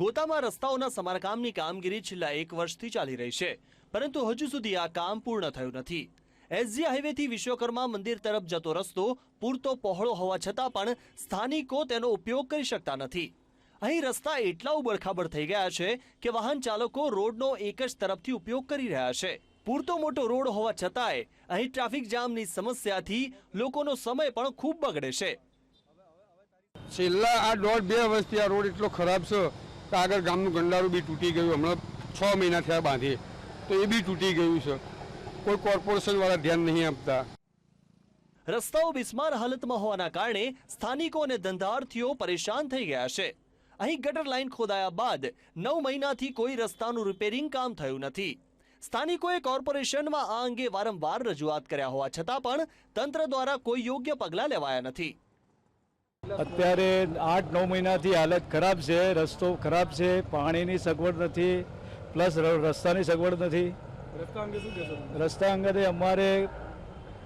ગોતામાં રસ્તાઓના સમારકામની કામગીરી છેલ્લા એક વર્ષથી ચાલી રહી છે, પરંતુ હજુ સુધી આ કામ પૂર્ણ થયું નથી. એસજી હાઈવેથી વિશ્વકર્મા મંદિર તરફ જતો રસ્તો પૂરતો પહોળો હોવા છતાં પણ સ્થાનિકો તેનો ઉપયોગ કરી શકતા નથી. અહીં રસ્તા એટલા ઉબડખાબડ થઈ ગયા છે કે વાહન ચાલકો રોડનો એક જ તરફથી ઉપયોગ કરી રહ્યા છે. પૂરતો મોટો રોડ હોવા છતાંય અહીં ટ્રાફિક જામની સમસ્યાથી લોકોનો સમય પણ ખૂબ બગડે છે. છેલ્લા આ દોઢ બે વર્ષથી આ રોડ એટલો ખરાબ છે કે આગળ ગામનું ગંડારું બી તૂટી ગયું. હમણાં છ મહિના થયા બાંધીએ. તો એ બી તૂટી ગયું છે. કોઈ કોર્પોરેશનવાળા ધ્યાન નહીં આપતા. રસ્તાઓ બિસ્માર હાલતમાં હોવાના કારણે સ્થાનિકો અને ધંધાર્થીઓ પરેશાન થઈ ગયા છે. અહીં ગટર લાઇન ખોદાયા બાદ નવ મહિનાથી કોઈ રસ્તાનું રિપેરિંગ કામ થયું નથી. સ્થાનિકોએ કોર્પોરેશનમાં આ અંગે વારંવાર રજૂઆત કર્યા હોવા છતાં પણ તંત્ર દ્વારા કોઈ યોગ્ય પગલાં લેવાયા નથી. અત્યારે આઠ નવ મહિનાથી હાલત ખરાબ છે રસ્તો ખરાબ છે પાણીની સગવડ નથી પ્લસ રસ્તાની સગવડ નથી. રસ્તા અંગે અમારે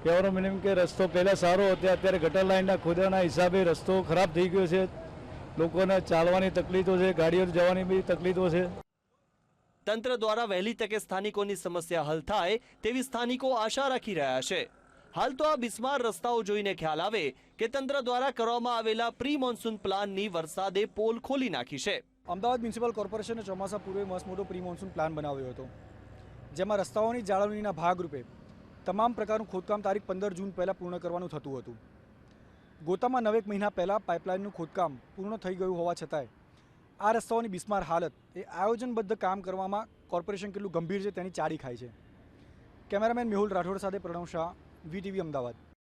કહેવાનો મિનિમમ કે રસ્તો પહેલાં સારો હતો અત્યારે ગટર લાઇનના ખોદાના હિસાબે રસ્તો ખરાબ થઈ ગયો છે. લોકોને ચાલવાની તકલીફો છે ગાડીઓ જવાની બી તકલીફો છે. તંત્ર દ્વારા વહેલી તકે સ્થાનિકોની સમસ્યા હલ થાય તેવી સ્થાનિકો આશા રાખી રહ્યા છે. હાલ તો આ બિસ્માર રસ્તાઓ જોઈને ખ્યાલ આવે કે તંત્ર દ્વારા કરવામાં આવેલા પ્રી મોન્સૂન પ્લાનની વરસાદે પોલ ખોલી નાખી છે. અમદાવાદ મ્યુનિસિપલ કોર્પોરેશને ચોમાસા પૂર્વે મસ્ત મોટો પ્રી મોન્સૂન પ્લાન બનાવ્યો હતો, જેમાં રસ્તાઓની જાળવણીના ભાગરૂપે તમામ પ્રકારનું ખોદકામ તારીખ પંદર જૂન પહેલાં પૂર્ણ કરવાનું થતું હતું. ગોતામાં નવેક મહિના પહેલાં પાઇપલાઇનનું ખોદકામ પૂર્ણ થઈ ગયું હોવા છતાંય આ રસ્તાઓની બિસ્માર હાલત એ આયોજનબદ્ધ કામ કરવામાં કોર્પોરેશન કેટલું ગંભીર છે તેની ચાડી ખાય છે. કેમેરામેન મેહુલ રાઠોડ સાથે પ્રણવ શાહ વીટીવી અમદાવાદ.